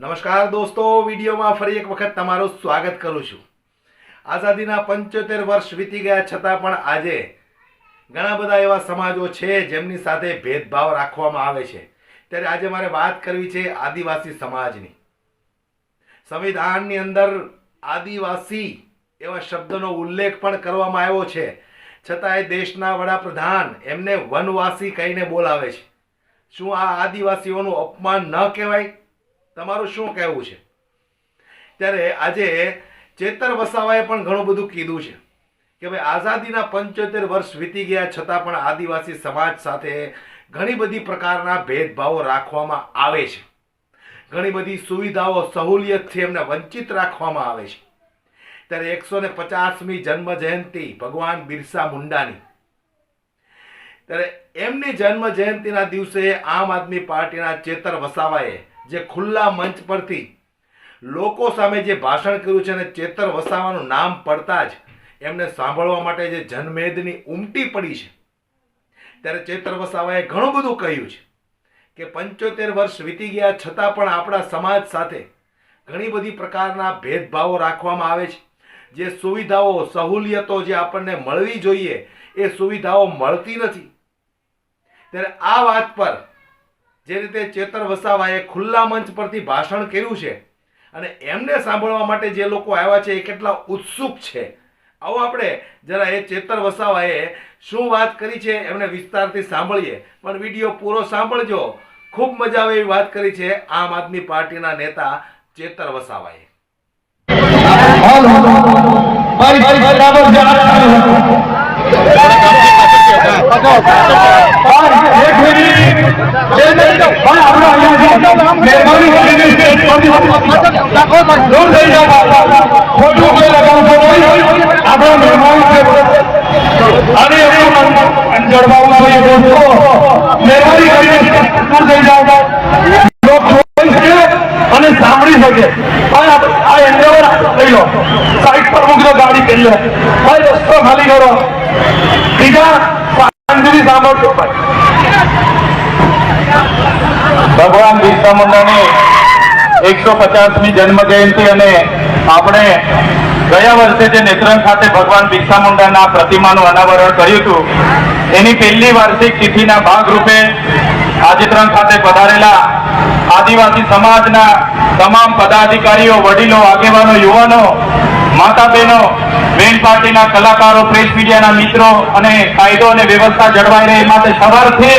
નમસ્કાર દોસ્તો, વિડીયોમાં ફરી એક વખત તમારું સ્વાગત કરું છું. આઝાદીના પંચોતેર વર્ષ વીતી ગયા છતાં પણ આજે ઘણા બધા એવા સમાજો છે જેમની સાથે ભેદભાવ રાખવામાં આવે છે. ત્યારે આજે મારે વાત કરવી છે આદિવાસી સમાજની. સંવિધાનની અંદર આદિવાસી એવા શબ્દનો ઉલ્લેખ પણ કરવામાં આવ્યો છે. છતાંય દેશના વડાપ્રધાન એમને વનવાસી કહીને બોલાવે છે. શું આ આદિવાસીઓનું અપમાન ન કહેવાય? તમારું શું કહેવું છે? ત્યારે આજે ચેતર વસાવાએ પણ ઘણું બધું કીધું છે કે ભાઈ આઝાદીના પંચોતેર વર્ષ વીતી ગયા છતાં પણ આદિવાસી સમાજ સાથે ઘણી બધી પ્રકારના ભેદભાવો રાખવામાં આવે છે. ઘણી બધી સુવિધાઓ સહુલિયતથી એમને વંચિત રાખવામાં આવે છે. ત્યારે એકસો ને પચાસમી જન્મ જયંતિ ભગવાન બિરસા મુંડાની. ત્યારે એમની જન્મ જયંતિના દિવસે આમ આદમી પાર્ટીના ચેતર વસાવાએ જે ખુલ્લા મંચ પરથી લોકો સામે જે ભાષણ કર્યું છે અને ચેતર વસાવાનું નામ પડતા જ એમને સાંભળવા માટે જે જનમેદની ઉમટી પડી છે, ત્યારે ચેતર વસાવાએ ઘણું બધું કહ્યું છે કે પંચોતેર વર્ષ વીતી ગયા છતાં પણ આપણા સમાજ સાથે ઘણી બધી પ્રકારના ભેદભાવો રાખવામાં આવે છે. જે સુવિધાઓ, સહુલિયતો જે આપણને મળવી જોઈએ એ સુવિધાઓ મળતી નથી. ત્યારે આ વાત પર જે રીતે ચેતર વસાવાએ ખુલ્લા મંચ પરથી ભાષણ કર્યું છે અને એમને સાંભળવા માટે જે લોકો આવ્યા છે એ કેટલા ઉત્સુક છે. આવો આપણે જરા એ ચેતર વસાવાએ શું વાત કરી છે એમને વિસ્તારથી સાંભળીએ. પણ વીડિયો પૂરો સાંભળજો. ખૂબ મજા આવે એવી વાત કરી છે આમ આદમી પાર્ટીના નેતા ચેતર વસાવાએ. મારી બરાબર અને સાંભળી શકે ભાઈ આ- આ એન્ડેવર લઈ લો સાઈડ પર મૂકી દો ગાડી કરી લે ભાઈ રસ્તો ખાલી કરો બીજા શાંતિથી સાંભળજો ભાઈ ભગવાન બિરસા મુંડાની એકસો પચાસમી જન્મ જયંતિ અને આપણે ગયા વર્ષે જે નેત્રંગ ખાતે ભગવાન બિરસા મુંડાના પ્રતિમાનું અનાવરણ કર્યું હતું, એની પહેલી વાર્ષિક તિથિના ભાગરૂપે આજેત્રણ ખાતે પધારેલા આદિવાસી સમાજના તમામ પદાધિકારીઓ, વડીલો, આગેવાનો, યુવાનો માતા બહેનો બેન પાર્ટીના કલાકારો, પ્રેસ મીડિયાના મિત્રો અને કાયદો અને વ્યવસ્થા જળવાઈ રહે માટે સવારથી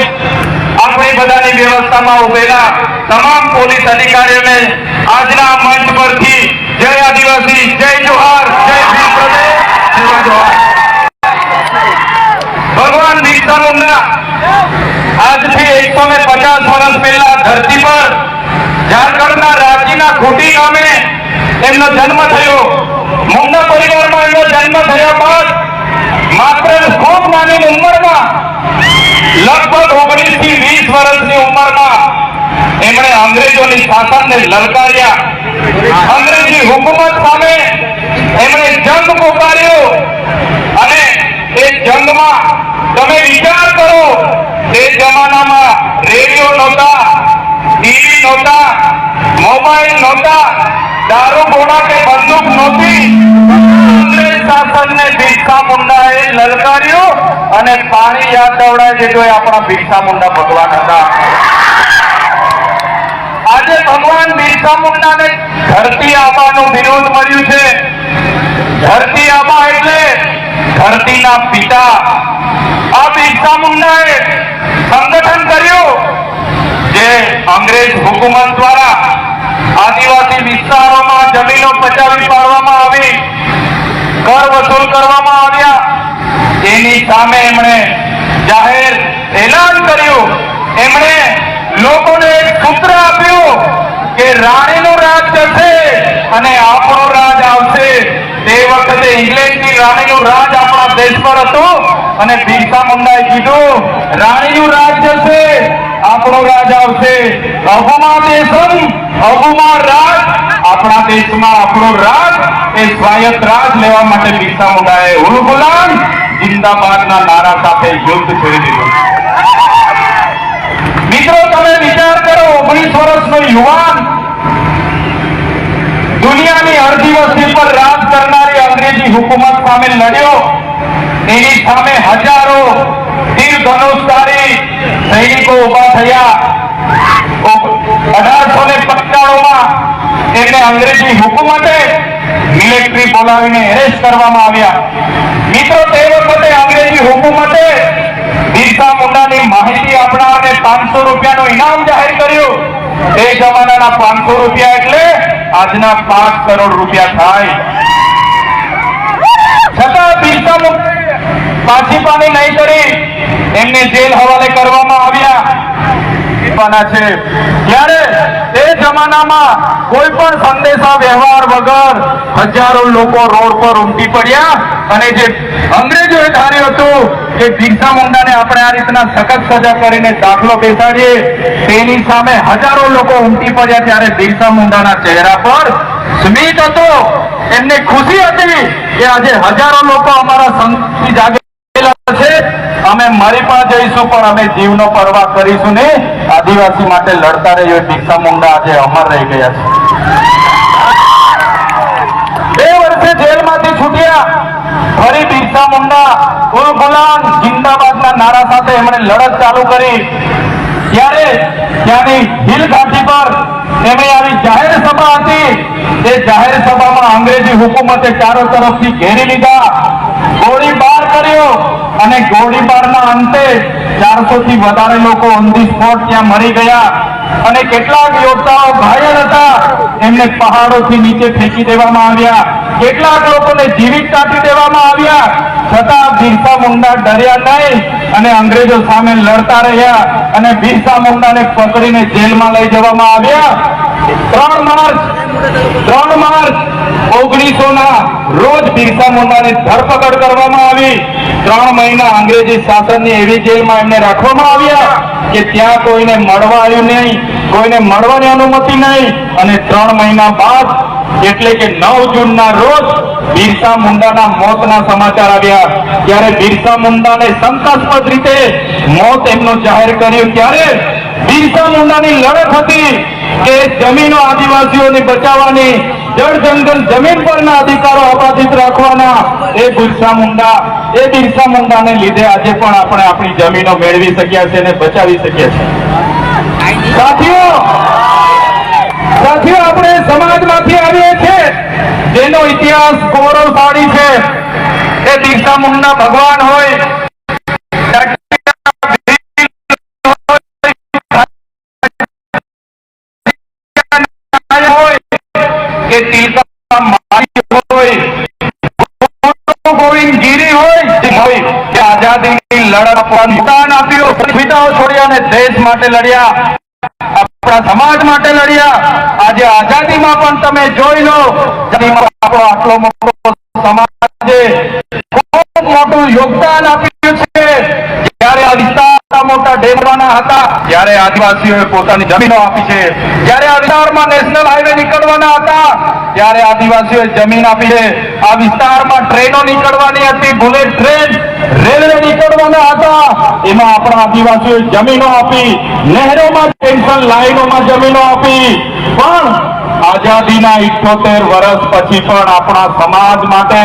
આપણી બધાની વ્યવસ્થામાં ઉભેલા તમામ પોલીસ અધિકારીઓને આજના મંચ પરથી જય આદિવાસી, જય જોહાર, જય ભગવાન બિરસા મુંડા આજથી એકસો ને પચાસ વર્ષ પહેલા ધરતી પર ઝારખંડના રાંચીના ખોટી ગામે એમનો જન્મ થયો. મુંડા પરિવારમાં એમનો જન્મ થયા બાદ માત્ર ખૂબ નાની ઉંમરમાં લગભગ ઓગણીસથી વીસ વર્ષની ઉંમરમાં એમણે અંગ્રેજોની શાસનને લલકાર્યા. અંગ્રેજી હુકુમત સામે એમણે જંગ પોકાર્યો. અને એ જંગમાં તમે વિચાર કરો તે જમાનામાં રેડિયો નહોતા ટીવી નહોતા મોબાઈલ નહોતા દારૂ ગોળા કે બંદૂક નહોતી. અંગ્રેજ શાસનને બિરસા મુંડાએ લલકાર્યું. અને પાણી યાદ દવડાય છે એ આપણા બિરસા મુંડા ભગવાન હતા. આજે ભગવાન બિરસા મુંડાને ધરતી આબાનું વિરોધ મળ્યું છે. ધરતી આબા એટલે ધરતીના પિતા. આ બિરસા મુંડાએ સંગઠન કર્યું જે અંગ્રેજ હુકુમત દ્વારા આદિવાસી વિસ્તારોમાં જમીનો પચાવી પાડવામાં આવી કર વસૂલ કરવામાં આવ્યા એની સામે એમણે જાહેર એલાન કર્યું. એમણે લોકોને એક સૂત્ર આપ્યું કે રાણીનું રાજ જશે અને આપણો રાજ આવશે. તે વખતે ઇંગ્લેન્ડની રાણીનું રાજ આપણા દેશ પર હતું અને બિરસા મુંડાએ કીધું, રાણીનું રાજ જશે, આપણો રાજ આવશે. અહુમા દેશમ, અહુમા રાજ. આપણા દેશમાં આપણો રાજ એ સ્વાયત્ત રાજ લેવા માટે બિરસા મુંડાએ હું ગુલામ, જિંદાબાદના નારા સાથે યુદ્ધ છેડી દીધું. મિત્રો, તમે વિચાર કરો, ઓગણીસ વર્ષનો યુવાન દુનિયાની અડધી વસ્તી પર રાજ કરનારી અંગ્રેજી હુકુમત સામે લડ્યો. એની સામે હજારો તીર ધનુષધારી સૈનિકો ઊભા થયા. અઢારસો ને પંચાણુંમાં એમને અંગ્રેજી હુકુમતે મિલિટરી બોલાવીને એરેસ્ટ કરવામાં આવ્યા. મિત્રો, તે વખતે અંગ્રેજી હુકુમતે બિરસા મુંડાની માહિતી આપનારને પાંચસો રૂપિયાનું ઇનામ જાહેર કર્યું. તે જમાનાના પાંચસો રૂપિયા એટલે આજના પાંચ કરોડ રૂપિયા થાય. છતાં બિરસા મુંડાએ પાછી પાની નહીં કરી એમને જેલ હવાલે કરવામાં આવ્યા. સજા કરીને દાખલો બેસાડીએ, તેની સામે હજારો લોકો ઉમટી પડ્યા ત્યારે બિરસા મુંડાના ચહેરા પર સ્મિત હતો. એમને ખુશી હતી કે આજે હજારો લોકો અમારા સંત જાગે અમે મરી પણ જઈશું, પણ અમે જીવનો પરવા કરીશું ને. આદિવાસી માટે લડતા રહીએ. બિરસા મુંડા આજે અમર રહી ગયા છે. બે વર્ષે જેલમાંથી છૂટ્યા. ફરી બિરસા મુંડા ગુલામ, જિંદાબાદના નારા સાથે એમણે લડત ચાલુ કરી. ત્યારે ત્યાંની હિલ ઘાટી પર એમની આવી જાહેર સભા હતી. તે જાહેર સભામાં અંગ્રેજી હુકુમતે ચારો તરફથી ઘેરી લીધા. ગોળીબાર કર્યો અને ગોળીબારના અંતે ચારસો થી વધારે લોકો ઓન ધી સ્પોટ ત્યાં મરી ગયા. અને કેટલાક યોદ્ધાઓ ઘાયલ હતા. એમને પહાડોથી નીચે ફેંકી દેવામાં આવ્યા. કેટલાક લોકોને જીવિત કાઢી દેવામાં આવ્યા. છતાં બિરસા મુંડા ડર્યા નહીં અને અંગ્રેજો સામે લડતા રહ્યા અને બિરસા મુંડાને પકડીને જેલમાં લઈ જવામાં આવ્યા. ત્રણ માર્ચ ત્રણ માર્ચ ઓગણીસો ના રોજ બિરસા મુંડાની ધરપકડ કરવામાં આવી. ત્રણ મહિના અંગ્રેજી શાસનની એવી જેલમાં એમને રાખવામાં આવ્યા કે ત્યાં કોઈને મળવા આવ્યું નહીં, કોઈને મળવાની અનુમતિ નહીં. અને ત્રણ મહિના બાદ એટલે કે નવ જૂનના રોજ બિરસા મુંડાના મોતના સમાચાર આવ્યા. ત્યારે બિરસા મુંડાને શંકાસ્પદ રીતે મોત એમનું જાહેર કર્યું. ત્યારે બિરસા મુંડાની લડત હતી કે જમીનો આદિવાસીઓને બચાવવાની, જળ જંગલ જમીન પરના અધિકારો અબાધિત રાખવાના. એ બિરસા મુંડા, એ બિરસા મુંડાને લીધે આજે પણ આપણે આપણી જમીનો મેળવી શક્યા છે અને બચાવી શક્યા છે. સાથીઓ આપણે સમાજમાંથી આવીએ છીએ જેનો ઇતિહાસ ગૌરવશાળી છે, એ બિરસા મુંડા ભગવાન હોય. કે મારી હોય ગોવિંદ ગીરી હોય હોય કે આઝાદીની લડત પર આપ્યો આપ્યું પિતાઓ છોડ્યા અને દેશ માટે લડ્યા. આપણા સમાજ માટે લડ્યા. આજે આઝાદીમાં પણ તમે જોઈ લો. આપણો આટલો મોટો સમાજ મોટું યોગદાન આપ્યું છે. મોટા ઢેરવાના હતા. ત્યારે આદિવાસીઓએ પોતાની જમીનો આપી છે. જ્યારે આ વિસ્તારમાં નેશનલ હાઈવે નીકળવાના હતા, ત્યારે આદિવાસીઓએ જમીન આપી છે. આ વિસ્તારમાં ટ્રેનો નીકળવાની હતી, બુલેટ ટ્રેન, રેલવે નીકળવાના હતા. એમાં આપણા આદિવાસીઓએ જમીનો આપી, નહેરોમાં પેન્શન લાઈનોમાં જમીનો આપી. પણ આઝાદીના ઇઠોતેર વર્ષ પછી પણ આપણા સમાજ માટે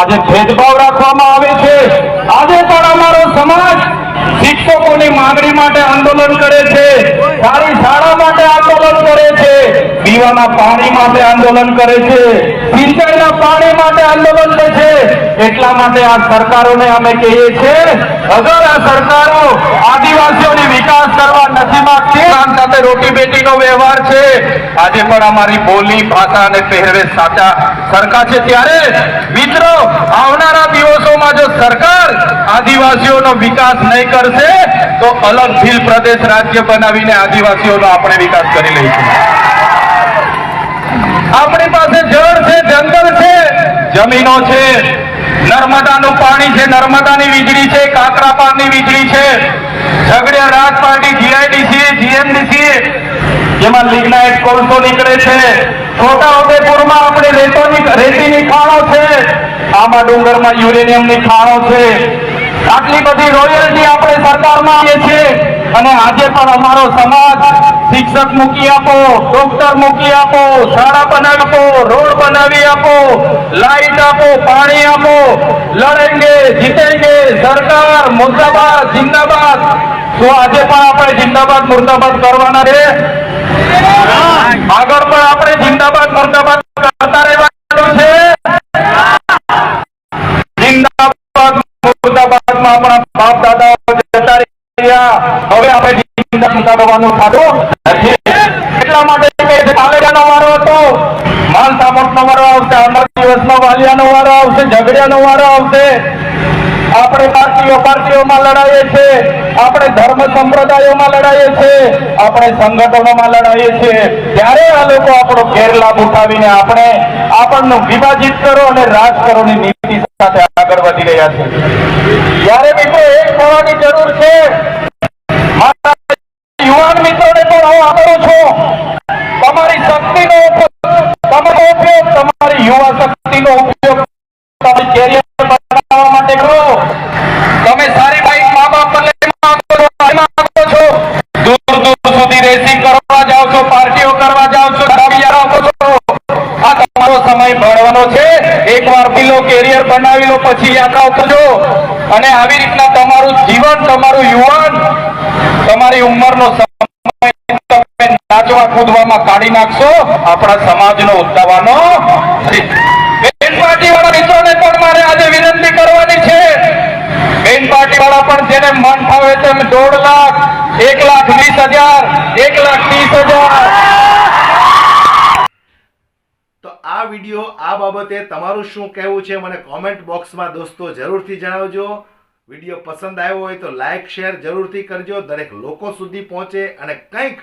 આજે ભેદભાવ રાખવામાં આવે છે. આજે પણ અમારો સમાજ શિક્ષકોની માંગણી માટે આંદોલન કરે છે. સારી શાળા માટે આંદોલન કરે છે. આંદોલન કરે છે. એટલા માટે સરકારો આદિવાસીઓની વિકાસ કરવા નથી માંગતી સાથે રોટી બેટીનો વ્યવહાર છે, આજે પણ અમારી બોલી, ભાષા અને પહેરવેશ સાચા સરખા છે. ત્યારે મિત્રો, આવનારા દિવસોમાં જો સરકાર આદિવાસીઓનો વિકાસ નહીં કરશે, તો અલગ ભીલ પ્રદેશ રાજ્ય બનાવીને આદિવાસીઓનો આપણે વિકાસ કરી લઈશું. આપણી પાસે જળ છે, જંગલ છે, જમીનો છે. નર્મદાનું પાણી છે, નર્મદાની વીજળી છે કાકરાપારની વીજળી છે. Jhagadia Rajpardi GIDC, GMDC, જેમાં લિગ્નાઇટ કોલસો નીકળે છે. છોટા ઉદેપુરમાં આપણે રેતોની, રેતીની ખાણો છે. આમાં ડુંગરમાં યુરેનિયમની ખાણો છે. આટલી બધી રોયલ્ટી આપણે સરકારમાં આપીએ છીએ. અને આજે પણ અમારો સમાજ શિક્ષક મૂકી આપો ડોક્ટર મૂકી આપો, શાળા બનાવી આપો, રોડ બનાવી આપો લાઈટ આપો, પાણી આપો, લડેંગે, જીતેંગે, સરકાર, મુર્દાબાદ, જિંદાબાદ. તો આજે પણ આપણે જિંદાબાદ, મુર્દાબાદ કરવાના છે. આગળ પણ આપણે જિંદાબાદ, મુર્દાબાદ કરતા રહેવાનું છે. જિંદાબાદ, મુર્દાબાદમાં આપણા બાપ જતા રહ્યા હવે આપણે જિંદા કરવાનું થતું નથી. એટલા માટે આપણે ધર્મ સંપ્રદાયોમાં લડાઈએ છીએ. આપણે સંગઠનોમાં લડાઈએ છીએ. ત્યારે આ લોકો આપણો ગેરલાભ ઉઠાવીને આપણે આપણને વિભાજિત કરો અને રાજ કરોની નીતિ સાથે આગળ વધી રહ્યા છે ત્યારે મિત્રો એક થવાની જરૂર છે. યુવાન મિત્રોને પણ હું આપું છું. તમારી શક્તિનો તમારો ઉપયોગ તમારી યુવા શક્તિનો ઉપયોગ બનાવી લો પછી યાત્રા ઉપજો અને આવી રીતના તમારું જીવન, તમારું યુવાન, તમારી ઉંમરનો સમય નાચવા, કૂદવામાં કાઢી નાખશો. આપણા સમાજનો ઉદ્ધાવાનો બેન પાર્ટી વાળા મિત્રોને પણ મારે આજે વિનંતી કરવાની છે બેન પાર્ટી વાળા પણ જેને મન ફાવે તેમ દોઢ લાખ એક લાખ વીસ હજાર એક લાખ ત્રીસ હજાર તો આ વીડિયો આ બાબતે તમારું શું કહેવું છે મને કોમેન્ટ બોક્સમાં દોસ્તો જરૂરથી જણાવજો. વીડિયો પસંદ આવ્યો હોય તો લાઇક શેર જરૂરથી કરજો. દરેક લોકો સુધી પહોંચે અને કંઈક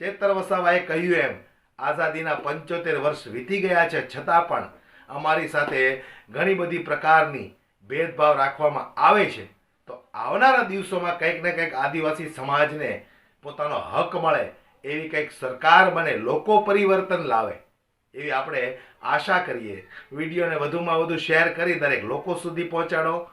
ચેતર વસાવાએ કહ્યું એમ. આઝાદીના પંચોતેર વર્ષ વીતી ગયા છે. છતાં પણ અમારી સાથે ઘણી બધી પ્રકારની ભેદભાવ રાખવામાં આવે છે. તો આવનારા દિવસોમાં કંઈક ને કંઈક આદિવાસી સમાજને પોતાનો હક મળે એવી કંઈક સરકાર બને, લોકો પરિવર્તન લાવે, એવી આપણે આશા કરીએ. વિડીયોને વધુમાં વધુ શેર કરી દરેક લોકો સુધી પહોંચાડો.